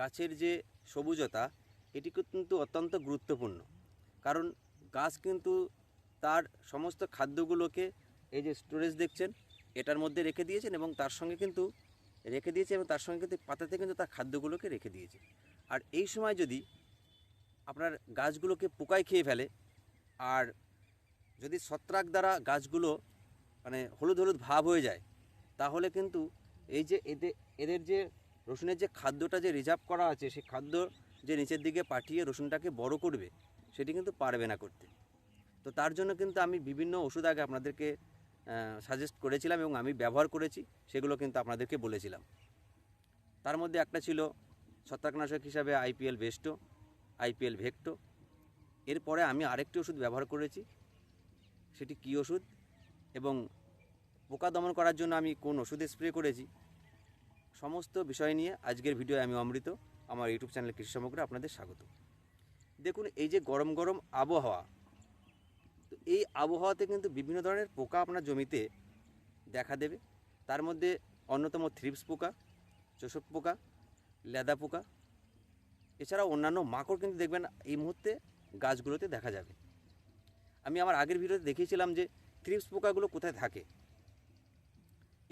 গাছের যে সবুজতা, এটি কিন্তু অত্যন্ত গুরুত্বপূর্ণ। কারণ গাছ কিন্তু তার সমস্ত খাদ্যগুলোকে এই যে স্টোরেজ দেখছেন, এটার মধ্যে রেখে দিয়েছেন এবং তার সঙ্গে কিন্তু রেখে দিয়েছে এবং তার সঙ্গে কিন্তু পাতাতে কিন্তু তার খাদ্যগুলোকে রেখে দিয়েছে আর এই সময় যদি আপনার গাছগুলোকে পোকায় খেয়ে ফেলে, আর যদি ছত্রাক দ্বারা গাছগুলো মানে হলুদ হলুদ ভাব হয়ে যায়, তাহলে কিন্তু এই যে এদের এদের যে রসুনের যে খাদ্যটা যে রিজার্ভ করা আছে, সেই খাদ্য যে নিচের দিকে পাঠিয়ে রসুনটাকে বড় করবে, সেটি কিন্তু পারবে না করতে। তো তার জন্য কিন্তু আমি বিভিন্ন ওষুধ আগে আপনাদেরকে সাজেস্ট করেছিলাম এবং আমি ব্যবহার করেছি, সেগুলো কিন্তু আপনাদেরকে বলেছিলাম। তার মধ্যে একটা ছিল ছত্রাকনাশক হিসাবে আইপিএল বেস্টো আইপিএল ভেক্টো। এরপরে আমি আরেকটি ওষুধ ব্যবহার করেছি, সেটি কী ওষুধ এবং পোকা দমন করার জন্য আমি কোন ওষুধ স্প্রে করেছি সমস্ত বিষয় নিয়ে আজকের ভিডিও আমি অমৃত। আমার ইউটিউব চ্যানেল কৃষি সমগ্র আপনাদের স্বাগত। দেখুন, এই যে গরম গরম আবহাওয়া, তো এই আবহাওয়াতে কিন্তু বিভিন্ন ধরনের পোকা আপনার জমিতে দেখা দেবে। তার মধ্যে অন্যতম থ্রিপস পোকা, চোষক পোকা, লেদা পোকা, এছাড়াও অন্যান্য মাকড় কিন্তু দেখবেন এই মুহূর্তে গাছগুলোতে দেখা যাবে। আমি আমার আগের ভিডিওতে দেখিয়েছিলাম যে থ্রিপস পোকাগুলো কোথায় থাকে।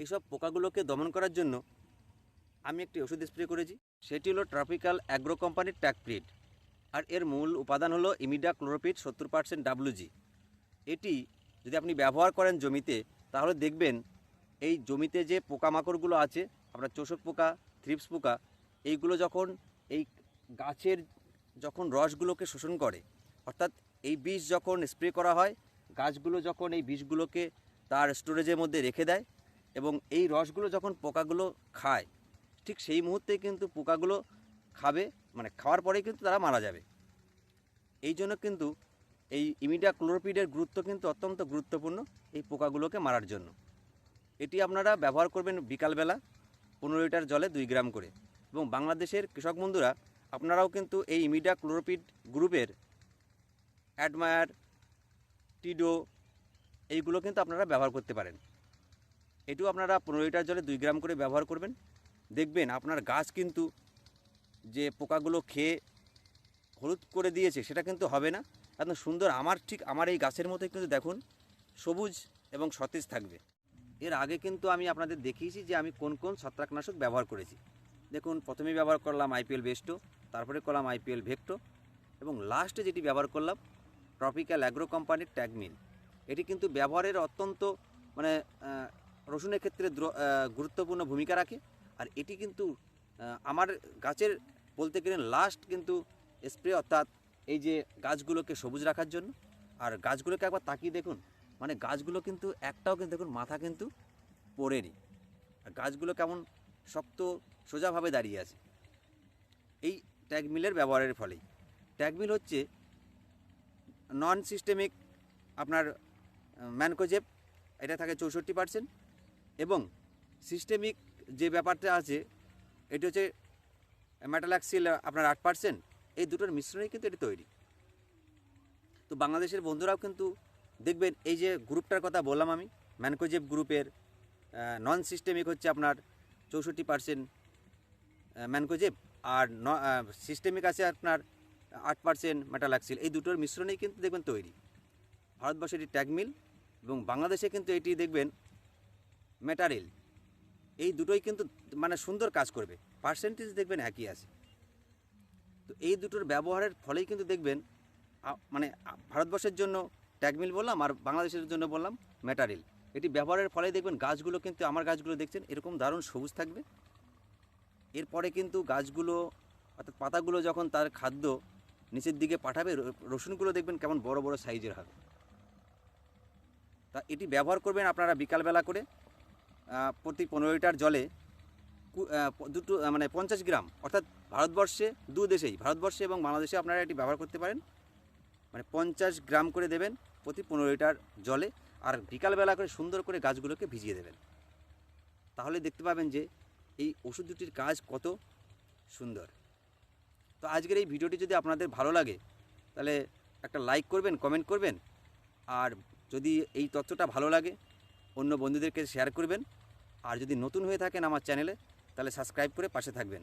এইসব পোকাগুলোকে দমন করার জন্য আমি একটি ওষুধ স্প্রে করেছি, সেটি হলো ট্রপিক্যাল অ্যাগ্রো কোম্পানির ট্যাকপ্রিড আর এর মূল উপাদান হলো ইমিডা ক্লোরোপিড সত্তর পার্সেন্ট ডাব্লুজি এটি যদি আপনি ব্যবহার করেন জমিতে, তাহলে দেখবেন এই জমিতে যে পোকামাকড়গুলো আছে, আপনার চোষক পোকা থ্রিপস পোকা, এইগুলো যখন এই গাছের যখন রসগুলোকে শোষণ করে, অর্থাৎ এই বিষ যখন স্প্রে করা হয়, গাছগুলো যখন এই বিষগুলোকে তার স্টোরেজের মধ্যে রেখে দেয় এবং এই রসগুলো যখন পোকাগুলো খায় ঠিক সেই মুহূর্তে কিন্তু পোকাগুলো খাবে মানে খাওয়ার পরেই কিন্তু তারা মারা যাবে। এই জন্য কিন্তু এই ইমিডা ক্লোরোপিডের গুরুত্ব কিন্তু অত্যন্ত গুরুত্বপূর্ণ এই পোকাগুলোকে মারার জন্য। এটি আপনারা ব্যবহার করবেন বিকালবেলা পনেরো লিটার জলে দুই গ্রাম করে এবং বাংলাদেশের কৃষক বন্ধুরা, আপনারাও কিন্তু এই ইমিডা ক্লোরোপিড গ্রুপের অ্যাডমায়ার, টিডো এইগুলো কিন্তু আপনারা ব্যবহার করতে পারেন। এটিও আপনারা পনেরো লিটার জলে দুই গ্রাম করে ব্যবহার করবেন। দেখবেন আপনার গাছ কিন্তু যে পোকাগুলো খেয়ে হলুদ করে দিয়েছে, সেটা কিন্তু হবে না। একদম সুন্দর আমার ঠিক আমার এই গাছের মতোই কিন্তু দেখুন, সবুজ এবং সতেজ থাকবে। এর আগে কিন্তু আমি আপনাদের দেখিয়েছি যে আমি কোন কোন ছত্রাকনাশক ব্যবহার করেছি। দেখুন, প্রথমেই ব্যবহার করলাম আইপিএল বেস্টো, তারপরে করলাম আইপিএল ভেক্টো এবং লাস্টে যেটি ব্যবহার করলাম, ট্রপিক্যাল অ্যাগ্রো কোম্পানির ট্যাগমিল এটি কিন্তু ব্যবহারের অত্যন্ত মানে রসুনের ক্ষেত্রে গুরুত্বপূর্ণ ভূমিকা রাখে। আর এটি কিন্তু আমার গাছের বলতে গেলে লাস্ট কিন্তু স্প্রে অর্থাৎ এই যে গাছগুলোকে সবুজ রাখার জন্য। আর গাছগুলোকে একবার তাকিয়ে দেখুন মানে গাছগুলো কিন্তু একটাও কিন্তু দেখুন মাথা কিন্তু পড়েনি। আর গাছগুলো কেমন শক্ত সোজাভাবে দাঁড়িয়ে আছে। এই ট্যাগমিলের ব্যবহারের ফলেই। ট্যাগমিল হচ্ছে নন সিস্টেমিক আপনার ম্যানকোজেব, এটা থাকে চৌষট্টি পার্সেন্ট এবং সিস্টেমিক যে ব্যাপারটা আছে, এটি হচ্ছে ম্যাটালাক্সিল আপনার আট পার্সেন্ট এই দুটোর মিশ্রণেই কিন্তু এটি তৈরি। তো বাংলাদেশের বন্ধুরাও কিন্তু দেখবেন, এই যে গ্রুপটার কথা বললাম আমি, ম্যানকোজেব গ্রুপের নন সিস্টেমিক হচ্ছে আপনার চৌষট্টি পার্সেন্ট ম্যানকোজেব, আর ন সিস্টেমিক আছে আপনার আট পার্সেন্ট মেটালাক্সিল এই দুটোর মিশ্রণেই কিন্তু দেখবেন তৈরি। ভারতবর্ষে এটি ট্যাগমিল এবং বাংলাদেশে কিন্তু এটি দেখবেন মেটারিল এই দুটোই কিন্তু মানে সুন্দর কাজ করবে। পার্সেন্টেজ দেখবেন একই আছে। তো এই দুটোর ব্যবহারের ফলেই কিন্তু দেখবেন মানে ভারতবর্ষের জন্য ট্যাগমিল বললাম আর বাংলাদেশের জন্য বললাম মেটারিল এটি ব্যবহারের ফলে দেখবেন গাছগুলো কিন্তু, আমার গাছগুলো দেখছেন, এরকম দারুণ সবুজ থাকবে। এরপরে কিন্তু গাছগুলো, অর্থাৎ পাতাগুলো যখন তার খাদ্য নিচের দিকে পাঠাবে রসুনগুলো দেখবেন কেমন বড় বড় সাইজের হবে। তা এটি ব্যবহার করবেন আপনারা বিকালবেলা করে প্রতি পনেরো লিটার জলে দুটো মানে পঞ্চাশ গ্রাম, অর্থাৎ ভারতবর্ষে, দু দেশেই, ভারতবর্ষে এবং বাংলাদেশে আপনারা এটি ব্যবহার করতে পারেন। মানে পঞ্চাশ গ্রাম করে দেবেন প্রতি পনেরো লিটার জলে আর বিকালবেলা করে সুন্দর করে গাছগুলোকে ভিজিয়ে দেবেন। তাহলে দেখতে পাবেন যে এই ওষুধ দুটির কাজ কত সুন্দর। তো আজকের এই ভিডিওটি যদি আপনাদের ভালো লাগে, তাহলে একটা লাইক করবেন, কমেন্ট করবেন। আর যদি এই তথ্যটা ভালো লাগে, অন্য বন্ধুদেরকে শেয়ার করবেন। আর যদি নতুন হয়ে থাকেন আমার চ্যানেলে তাহলে সাবস্ক্রাইব করে পাশে থাকবেন।